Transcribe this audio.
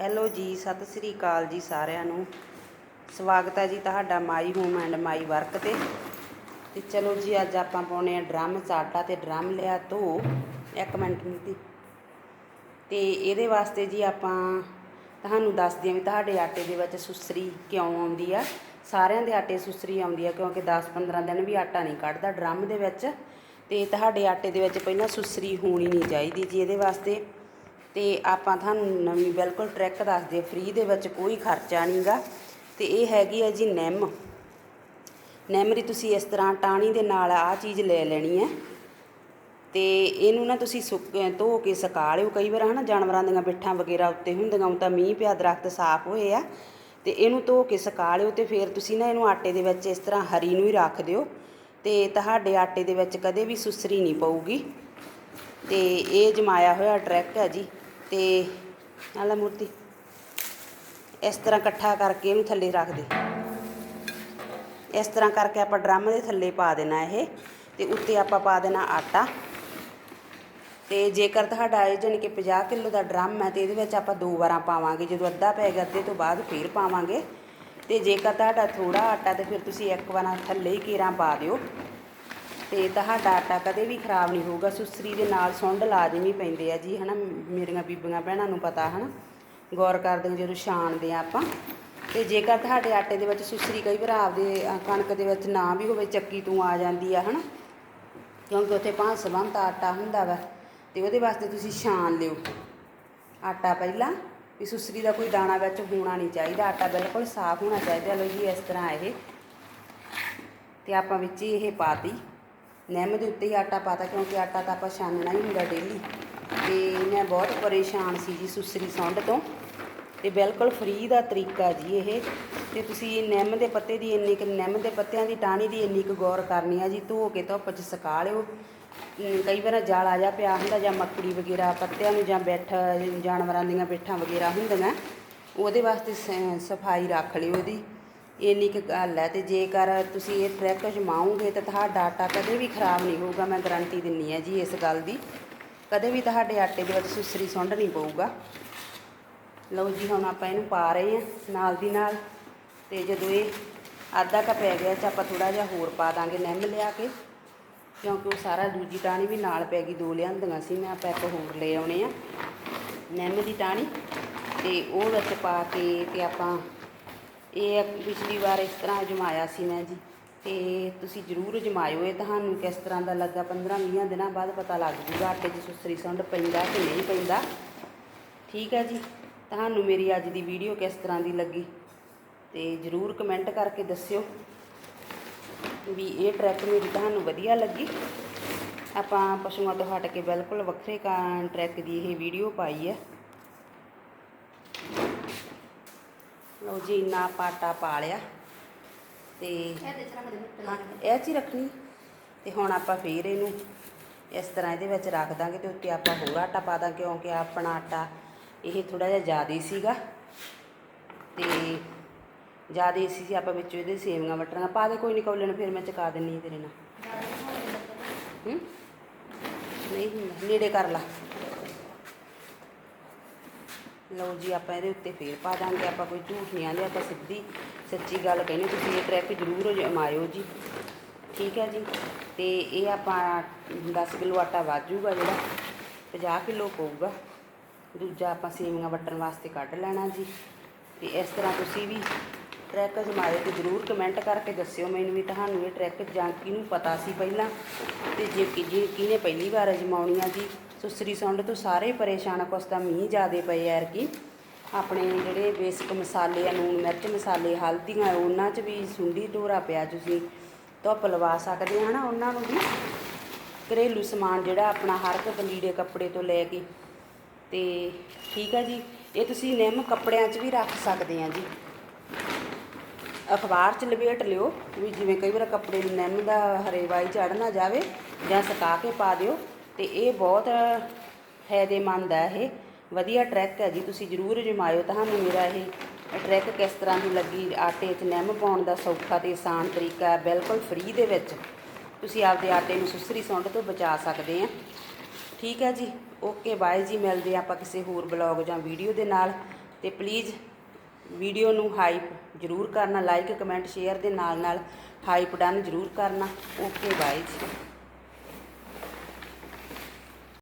Hello ਜੀ, ਸਤਿ ਸ੍ਰੀ ਅਕਾਲ ਜੀ ਸਾਰਿਆਂ ਨੂੰ। ਸਵਾਗਤ ਹੈ ਜੀ ਤੁਹਾਡਾ my home and my work ਤੇ। ਤੇ ਚਲੋ ਜੀ, ਅੱਜ ਆਪਾਂ ਪਾਉਣੇ ਆ ਡਰਮ ਚ ਆਟਾ ਤੇ ਡਰਮ ਲਿਆ ਧੋ। ਇੱਕ ਮਿੰਟ ਨੀਤੀ। ਤੇ ਇਹਦੇ ਵਾਸਤੇ ਜੀ ਆਪਾਂ ਤੁਹਾਨੂੰ ਦੱਸਦੇ ਹਾਂ ਵੀ ਤੁਹਾਡੇ ਆਟੇ ਦੇ ਵਿੱਚ ਸੁਸਰੀ ਕਿਉਂ ਆਉਂਦੀ ਆ। ਸਾਰਿਆਂ ਦੇ ਆਟੇ ਸੁਸਰੀ ਆਉਂਦੀ ਆ, ਕਿਉਂਕਿ 10-15 ਦਿਨ ਵੀ ਆਟਾ ਨਹੀਂ ਕੱਢਦਾ ਡਰਮ ਦੇ ਵਿੱਚ। ਤੇ ਤੁਹਾਡੇ ਆਟੇ ਦੇ ਵਿੱਚ ਪਹਿਲਾਂ ਸੁਸਰੀ ਹੋਣੀ ਨਹੀਂ ਚਾਹੀਦੀ ਜੀ ਇਹਦੇ ਵਾਸਤੇ। ਤੇ ਆਪਾਂ ਤੁਹਾਨੂੰ ਨਵੀਂ ਬਿਲਕੁਲ ਟ੍ਰਿਕ ਦੱਸਦੇ ਫ੍ਰੀ ਦੇ ਵਿੱਚ ਕੋਈ ਖਰਚਾ ਨਹੀਂਗਾ ਤੇ ਇਹ ਹੈਗੀ ਹੈ ਜੀ ਨਿੰਮ। ਨਿੰਮ ਦੀ ਤੁਸੀਂ ਇਸ ਤਰ੍ਹਾਂ ਟਾਣੀ ਦੇ ਨਾਲ ਆਹ ਚੀਜ਼ ਲੈ ਲੈਣੀ ਹੈ। ਤੇ ਇਹਨੂੰ ਨਾ ਤੁਸੀਂ ਸੁੱਕ ਧੋ ਕੇ ਸੁਕਾ ਲਿਓ। ਕਈ ਵਾਰ ਹਨਾ ਜਾਨਵਰਾਂ ਦੀਆਂ ਬਿੱਠਾਂ ਵਗੈਰਾ ਉੱਤੇ ਹੁੰਦੀਆਂ, ਉਹ ਤਾਂ ਮੀਂਹ ਪਿਆ, ਦਰਖਤ ਸਾਫ਼ ਹੋਏ ਆ। ਤੇ ਇਹਨੂੰ ਧੋ ਕੇ ਸੁਕਾ ਲਿਓ ਤੇ ਫਿਰ ਤੁਸੀਂ ਨਾ ਇਹਨੂੰ ਆਟੇ ਦੇ ਵਿੱਚ ਇਸ ਤਰ੍ਹਾਂ ਹਰੀ ਨੂੰ ਹੀ ਰੱਖ ਦਿਓ। ਤੇ ਤੁਹਾਡੇ ਆਟੇ ਦੇ ਵਿੱਚ ਕਦੇ ਵੀ ਸੁਸਰੀ ਨਹੀਂ ਪਊਗੀ। ਤੇ ਇਹ ਜਮਾਇਆ ਹੋਇਆ ਟਰੈਕ ਹੈ ਜੀ। ਤੇ ਨਾਲਾ ਮੂਰਤੀ। ਇਸ ਤਰ੍ਹਾਂ ਇਕੱਠਾ ਕਰਕੇ ਇਹਨੂੰ ਥੱਲੇ ਰੱਖ ਦੇ। ਇਸ ਤਰ੍ਹਾਂ ਕਰਕੇ ਆਪਾਂ ਡਰਮ ਦੇ ਥੱਲੇ ਪਾ ਦੇਣਾ ਇਹ ਤੇ ਉੱਤੇ ਆਪਾਂ ਪਾ ਦੇਣਾ ਆਟਾ। ਤੇ ਜੇਕਰ ਤੁਹਾਡਾ ਇਹ ਜਾਣੀ ਕਿ 50 ਕਿਲੋ ਦਾ ਡਰਮ ਹੈ ਤੇ ਇਹਦੇ ਵਿੱਚ ਆਪਾਂ ਦੋ ਵਾਰਾਂ ਪਾਵਾਂਗੇ, ਜਦੋਂ ਅੱਧਾ ਪੈ ਗਿਆ ਅੱਧੇ ਤੋਂ ਬਾਅਦ ਫੇਰ ਪਾਵਾਂਗੇ। ਤੇ ਜੇਕਰ ਤੁਹਾਡਾ ਥੋੜਾ ਆਟਾ ਤੇ ਫਿਰ ਤੁਸੀਂ ਇੱਕ ਵਾਰਾਂ ਥੱਲੇ ਹੀ ਕੇਰਾਂ ਪਾ ਦਿਓ। ਤੇ ਤੁਹਾਡਾ ਆਟਾ ਕਦੇ ਵੀ ਖਰਾਬ ਨਹੀਂ ਹੋਊਗਾ। ਸੁਸਰੀ ਦੇ ਨਾਲ ਸੁੰਡ ਲਾਜ਼ਮੀ ਪੈਂਦੇ ਆ ਜੀ, ਹਨਾ? ਮੇਰੀਆਂ ਬੀਬੀਆਂ ਭੈਣਾਂ ਨੂੰ ਪਤਾ, ਹਨਾ? ਗੌਰ ਕਰਦੇ ਜਦੋਂ ਛਾਣਦੇ ਆ ਆਪਾਂ। ਤੇ ਜੇਕਰ ਤੁਹਾਡੇ ਆਟੇ ਦੇ ਵਿੱਚ ਸੁਸਰੀ ਕਈ ਵਾਰ ਆਪਦੇ ਕਣਕ ਦੇ ਵਿੱਚ ਨਾ ਵੀ ਹੋਵੇ, ਚੱਕੀ ਤੋਂ ਆ ਜਾਂਦੀ ਆ, ਹਨਾ? ਕਿਉਂਕਿ ਉੱਥੇ ਭਾਂਸ ਬੰਦ ਆਟਾ ਹੁੰਦਾ ਵਾ, ਤੇ ਉਹਦੇ ਵਾਸਤੇ ਤੁਸੀਂ ਛਾਣ ਲਿਓ। ਆਟਾ ਪਹਿਲਾਂ, ਵੀ ਸੁਸਰੀ ਦਾ ਕੋਈ ਦਾਣਾ ਵਿੱਚ ਹੋਣਾ ਨਹੀਂ ਚਾਹੀਦਾ। ਆਟਾ ਬਿਲਕੁਲ ਸਾਫ਼ ਹੋਣਾ ਚਾਹੀਦਾ। ਲਓ ਜੀ, ਇਸ ਤਰ੍ਹਾਂ ਇਹ। ਤੇ ਆਪਾਂ ਵਿੱਚ ਹੀ ਇਹ ਪਾਤੀ ਨਿੰਮ ਦੇ ਉੱਤੇ ਹੀ ਆਟਾ ਪਾਤਾ ਕਿਉਂਕਿ ਆਟਾ ਤਾਂ ਆਪਾਂ ਛਾਨਣਾ ਹੀ ਹੁੰਦਾ ਡੇਲੀ ਤੇ ਮੈਂ ਬਹੁਤ ਪਰੇਸ਼ਾਨ ਸੀ ਜੀ ਸੁਸਰੀ ਸੁੰਡ ਤੋਂ। ਤੇ ਬਿਲਕੁਲ ਫ੍ਰੀ ਦਾ ਤਰੀਕਾ ਜੀ ਇਹ। ਤੇ ਤੁਸੀਂ ਨਿੰਮ ਦੇ ਪੱਤੇ ਦੀ ਇੰਨੀ ਕੁ, ਨਿੰਮ ਦੇ ਪੱਤਿਆਂ ਦੀ ਟਾਹਣੀ ਦੀ ਇੰਨੀ ਕੁ ਗੌਰ ਕਰਨੀ ਆ ਜੀ, ਧੋ ਕੇ ਧੁੱਪ 'ਚ ਸੁਕਾ ਲਿਓ। ਕਈ ਵਾਰ ਜਾਲਾ ਜਾ ਪਿਆ ਹੁੰਦਾ ਜਾਂ ਮੱਕੜੀ ਵਗੈਰਾ, ਪੱਤਿਆਂ ਨੂੰ ਜਾਂ ਬੈਠ, ਜਾਨਵਰਾਂ ਦੀਆਂ ਬੈਠਾਂ ਵਗੈਰਾ ਹੁੰਦੀਆਂ। ਉਹਦੇ ਵਾਸਤੇ ਸ- ਸਫ਼ਾਈ ਰੱਖ ਲਿਓ ਉਹਦੀ ਇੰਨੀ ਕੁ ਗੱਲ ਹੈ ਅਤੇ ਜੇਕਰ ਤੁਸੀਂ ਇਹ ਟਰੈਕ ਜਮਾਓਗੇ ਤਾਂ ਤੁਹਾਡਾ ਆਟਾ ਕਦੇ ਵੀ ਖਰਾਬ ਨਹੀਂ ਹੋਊਗਾ, ਮੈਂ ਗਰੰਟੀ ਦਿੰਨੀ ਆ ਜੀ ਇਸ ਗੱਲ ਦੀ। ਕਦੇ ਵੀ ਤੁਹਾਡੇ ਆਟੇ ਦੇ ਵਿੱਚ ਸੁਸਰੀ ਸੁੰਡ ਨਹੀਂ ਪਊਗਾ। ਲਓ ਜੀ, ਹੁਣ ਆਪਾਂ ਇਹਨੂੰ ਪਾ ਰਹੇ ਹਾਂ ਨਾਲ ਦੀ ਨਾਲ ਤੇ ਜਦੋਂ ਇਹ ਆਧਾ ਕੱਪ ਪੈ ਗਿਆ ਤਾਂ ਆਪਾਂ ਥੋੜਾ ਜਿਹਾ ਹੋਰ ਪਾ ਦਾਂਗੇ ਨਿੰਮ ਲਿਆ ਕੇ, ਕਿਉਂਕਿ ਉਹ ਸਾਰਾ ਦੂਜੀ ਟਾਣੀ ਵੀ ਨਾਲ ਪੈ ਗਈ, ਦੋ ਲਿਆਂਦੀਆਂ ਸੀ, ਮੈਂ ਆਪਾਂ ਇੱਕ ਹੋਰ ਲੈ ਆਉਣੇ ਆ। ਨਿੰਮ ਦੀ ਟਾਣੀ ਤੇ ਉਹ ਵਿੱਚ ਪਾ ਕੇ ਤੇ ਆਪਾਂ ਇਹ ਪਿਛਲੀ ਵਾਰ ਇਸ ਤਰ੍ਹਾਂ ਜਮਾਇਆ ਸੀ ਮੈਂ ਜੀ। ਤੇ ਤੁਸੀਂ ਜ਼ਰੂਰ ਜਮਾਇਓ, ਇਹ ਤੁਹਾਨੂੰ ਕਿਸ ਤਰ੍ਹਾਂ ਦਾ ਲੱਗਾ? 15-20 ਦਿਨਾਂ ਬਾਅਦ ਪਤਾ ਲੱਗ ਜੂਗਾ, ਆਟੇ 'ਚ ਸੁਸਰੀ ਸੁੰਡ ਪੈਂਦਾ ਕਿ ਨਹੀਂ ਪੈਂਦਾ। ਠੀਕ ਹੈ ਜੀ। ਤੁਹਾਨੂੰ ਮੇਰੀ ਅੱਜ ਦੀ ਵੀਡੀਓ ਕਿਸ ਤਰ੍ਹਾਂ ਦੀ ਲੱਗੀ? ਤੇ ਜ਼ਰੂਰ ਕਮੈਂਟ ਕਰਕੇ ਦੱਸਿਓ ਵੀ ਇਹ ਟਰੈਕ ਮੇਰੀ ਤੁਹਾਨੂੰ ਵਧੀਆ ਲੱਗੀ। ਆਪਾਂ ਪਸ਼ੂਆਂ ਤੋਂ ਹਟ ਕੇ ਬਿਲਕੁਲ ਵੱਖਰੇ ਕਾਂ ਟਰੈਕ ਦੀ ਇਹ ਵੀਡੀਓ ਪਾਈ ਹੈ। ਲਓ ਜੀ ਇੰਨਾ ਆਪਾਂ ਆਟਾ ਪਾ ਲਿਆ ਤੇ ਇਹ 'ਚ ਰੱਖਣੀ। ਤੇ ਹੁਣ ਆਪਾਂ ਫੇਰ ਇਹਨੂੰ ਇਸ ਤਰ੍ਹਾਂ ਇਹਦੇ ਵਿੱਚ ਰੱਖ ਦਾਂਗੇ ਤੇ ਉੱਤੇ ਆਪਾਂ ਹੋਰ ਆਟਾ ਪਾ ਦਾਂਗੇ ਕਿਉਂਕਿ ਆਪਣਾ ਆਟਾ ਇਹ ਥੋੜਾ ਜਿਹਾ ਜ਼ਿਆਦਾ ਸੀਗਾ। ਤੇ ਜ਼ਿਆਦਾ ਹੀ ਸੀ ਆਪਾਂ ਵਿੱਚੋਂ ਇਹਦੇ ਸੇਵੀਆਂ ਵਟਣੀਆਂ ਪਾ ਦੇ ਕੋਈ ਨਹੀਂ ਕੌਲਣ ਫਿਰ ਮੈਂ ਚਕਾ ਦਿੰਨੀ ਤੇਰੇ ਨਾਲ। ਹੂੰ? ਨਹੀਂ ਨੇੜੇ ਕਰ ਲਾ। ਲਓ ਜੀ, ਆਪਾਂ ਇਹਦੇ ਉੱਤੇ ਫੇਰ ਪਾ ਦਾਂਗੇ। ਆਪਾਂ ਕੋਈ ਝੂਠ ਨਹੀਂ ਆਂਦੇ, ਆਪਾਂ ਸਿੱਧੀ ਸੱਚੀ ਗੱਲ ਕਹਿੰਦੇ ਤੁਸੀਂ ਇਹ ਟਰੈਕ ਜ਼ਰੂਰ ਜਮਾਇਓ ਜੀ ਠੀਕ ਹੈ ਜੀ? ਤੇ ਇਹ ਆਪਾਂ 10 ਕਿਲੋ ਆਟਾ ਵਾਜੂਗਾ ਜਿਹੜਾ 50 ਕਿਲੋ ਪਊਗਾ। ਦੂਜਾ ਆਪਾਂ ਸੇਵੀਆਂ ਵੱਟਣ ਵਾਸਤੇ ਕੱਢ ਲੈਣਾ ਜੀ। ਤੇ ਇਸ ਤਰ੍ਹਾਂ ਤੁਸੀਂ ਵੀ ਟਰੈਕ ਜਮਾਇਓ ਤੇ ਜ਼ਰੂਰ ਕਮੈਂਟ ਕਰਕੇ ਦੱਸਿਓ ਮੈਨੂੰ ਵੀ। ਤੁਹਾਨੂੰ ਇਹ ਟਰੈਕ ਜਾਂ ਕਿਹਨੂੰ ਪਤਾ ਸੀ ਪਹਿਲਾਂ? ਤੇ ਜੇ ਕਿ- ਜੇ ਕਿਹਨੇ ਪਹਿਲੀ ਵਾਰ ਅਜਮਾਉਣੀ ਆ ਜੀ? ਸੁਸਰੀ ਸੁੰਡ ਤੋਂ ਸਾਰੇ ਪਰੇਸ਼ਾਨ ਕੁਛ ਤਾਂ ਮੀਂਹ ਜ਼ਿਆਦੇ ਪਏ ਯਾਰ ਕੀ ਆਪਣੇ ਜਿਹੜੇ ਬੇਸਿਕ ਮਸਾਲੇ ਆ, ਲੂਣ ਮਿਰਚ ਮਸਾਲੇ, ਹਲਦੀਆਂ, ਉਹਨਾਂ 'ਚ ਵੀ ਸੁੰਡੀ ਢੋਰਾ ਪਿਆ ਤੁਸੀਂ। ਧੁੱਪ ਲਵਾ ਸਕਦੇ ਆ ਨਾ ਉਹਨਾਂ ਨੂੰ ਵੀ। ਘਰੇਲੂ ਸਮਾਨ ਜਿਹੜਾ ਆਪਣਾ ਹਰ ਇੱਕ ਲੀੜੇ ਕੱਪੜੇ ਤੋਂ ਲੈ ਕੇ। ਤੇ ਠੀਕ ਆ ਜੀ, ਇਹ ਤੁਸੀਂ ਨਿੰਮ ਕੱਪੜਿਆਂ 'ਚ ਵੀ ਰੱਖ ਸਕਦੇ ਆ ਜੀ। ਅਖਬਾਰ 'ਚ ਲਪੇਟ ਲਿਓ ਵੀ ਜਿਵੇਂ ਕਈ ਵਾਰ ਕੱਪੜੇ ਨੂੰ ਨਿੰਮ ਦਾ ਹਰੇਵਾਈ ਚੜ ਨਾ ਜਾਵੇ ਜਾਂ ਸੁਕਾ ਕੇ ਪਾ ਦਿਓ। ਤੇ ਇਹ ਬਹੁਤ ਫਾਇਦੇਮੰਦ ਹੈ ਇਹ। ਵਧੀਆ ਟਰੈਕ ਹੈ ਜੀ, ਤੁਸੀਂ ਜ਼ਰੂਰ ਜਮਾਇਓ। ਤੁਹਾਨੂੰ ਮੇਰਾ ਇਹ ਟਰੈਕ ਕਿਸ ਤਰ੍ਹਾਂ ਦੀ ਲੱਗੀ, ਆਟੇ 'ਚ ਨਿੰਮ ਪਾਉਣ ਦਾ ਸੌਖਾ ਤੇ ਆਸਾਨ ਤਰੀਕਾ ਹੈ, ਬਿਲਕੁਲ ਫ੍ਰੀ ਦੇ ਵਿੱਚ। ਤੁਸੀਂ ਆਪਦੇ ਆਟੇ ਨੂੰ ਸੁਸਰੀ ਸੁੰਡ ਤੋਂ ਬਚਾ ਸਕਦੇ ਆ। ਠੀਕ ਹੈ ਜੀ ਓਕੇ ਬਾਏ ਜੀ, ਮਿਲਦੇ ਹਾਂ ਆਪਾਂ ਕਿਸੇ ਹੋਰ ਬਲੌਗ ਜਾਂ ਵੀਡੀਓ ਦੇ ਨਾਲ। ਤੇ ਪਲੀਜ਼ ਵੀਡੀਓ ਨੂੰ ਹਾਈਪ ਜ਼ਰੂਰ ਕਰਨਾ ਲਾਈਕ ਕਮੈਂਟ ਸ਼ੇਅਰ ਦੇ ਨਾਲ ਨਾਲ ਹਾਈਪ ਡਨ ਜ਼ਰੂਰ ਕਰਨਾ। ਓਕੇ ਬਾਏ ਜੀ।